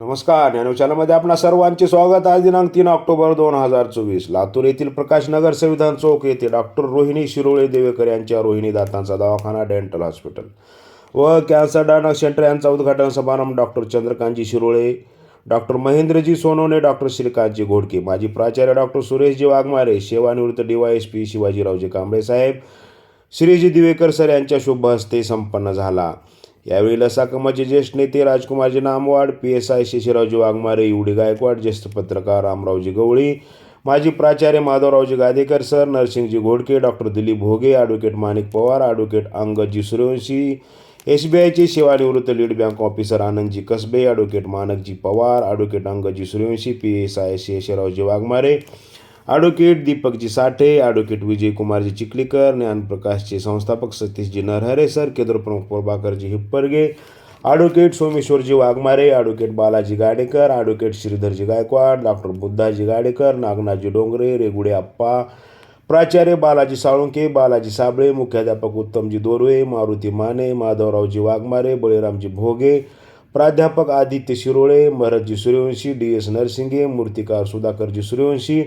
नमस्कार ज्ञानो चॅनलमध्ये आपणा सर्वांचे स्वागत. आज दिनांक तीन ऑक्टोबर दोन हजार चोवीस. लातूर येथील प्रकाश नगर संविधान चौक येथे डॉक्टर रोहिणी शिरोळे देवेकर यांच्या रोहिणी दातांचा दवाखाना डेंटल हॉस्पिटल व कॅन्सर डायनॉग सेंटर यांचा उद्घाटन समारंभ doctor Chandrakant ji Shirole doctor Mahendra ji Sonawane doctor Shrikant ji Ghodke माजी प्राचार्य डॉक्टर सुरेशजी वाघमारे सेवानिवृत्त D Y S P Shivajirao ji Kamble साहेब श्रीजी दिवेकर सर यांच्या शुभ हस्ते संपन्न झाला. यावेळी लसाकमाचे ज्येष्ठ नेते Rajkumar ji Namwad P S I Shishirao ji Waghmare U D Gaikwad ज्येष्ठ पत्रकार रामरावजी गवळी माजी प्राचार्य Madhavrao ji Gadekar sir Narsing ji Ghodke doctor Dilip Bhoge advocate Manik Pawar advocate Angadji Suryawanshi S B आयचे सेवानिवृत्त lead bank officer Anandji Kasbe advocate Manakji Pawar advocate Angadji Suryawanshi P S I Sheshraoji Waghmare advocate Deepakji Sathe advocate Vijaykumarji Chikhlikar ज्ञानप्रकाशचे संस्थापक Satishji Narhare sir केंद्रप्रमुख Prabhakarji Hipparge advocate Someshwarji Waghmare advocate Balaji Gadekar advocate Shridharji Gaikwad doctor Buddhaji Gadekar Nagnathji Dongre Regude Appa प्राचार्य बालाजी साळुंके बालाजी साबळे मुख्याध्यापक उत्तमजी दोरवे मारुती माने माधवरावजी वाघमारे बळीरामजी भोगे प्राध्यापक Aditya Shirole Bharatji Suryavanshi D S Narsinge मूर्तिकार Sudhakarji Suryawanshi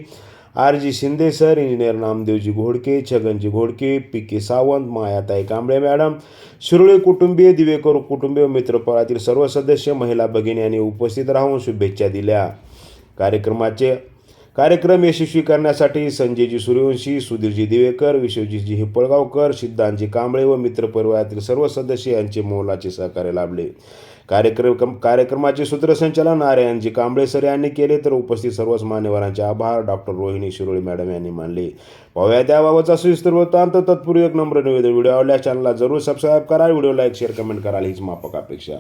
R G Shinde sir engineer Namdevji Ghodke Chhaganji Ghodke P K Sawant Mayatai Kamble madam Shirole कुटुंबीय दिवेकर कुटुंबीय मित्रपरातील सर्व सदस्य महिला भगिनी यांनी उपस्थित राहून शुभेच्छा दिल्या. कार्यक्रमाचे कार्यक्रम यशस्वी करण्यासाठी संजयजी सूर्यवंशी सुधीरजी दिवेकर विश्वजीतजी हिप्पळगावकर सिद्धांतजी कांबळे व मित्रपरिवारातील सर्व सदस्य यांचे मोलाचे सहकार्य लाभले. कार्यक्रम कार्यक्रमाचे सूत्रसंचालन नारायणजी कांबळे सर यांनी केले तर उपस्थित सर्वच मान्यवरांचे आभार. डॉक्टर रोहिणी शिरोळे मॅडम यांनी मानले. पाहूया त्याबाबतचा सविस्तर वृत्तांत. तत्पूर्वी एक नंबर निवेदन व्हिडिओ आवडल्यास चॅनलला जरूर सबस्क्राईब करा. व्हिडिओ लाईक शेअर कमेंट कराल हीच मापक अपेक्षा.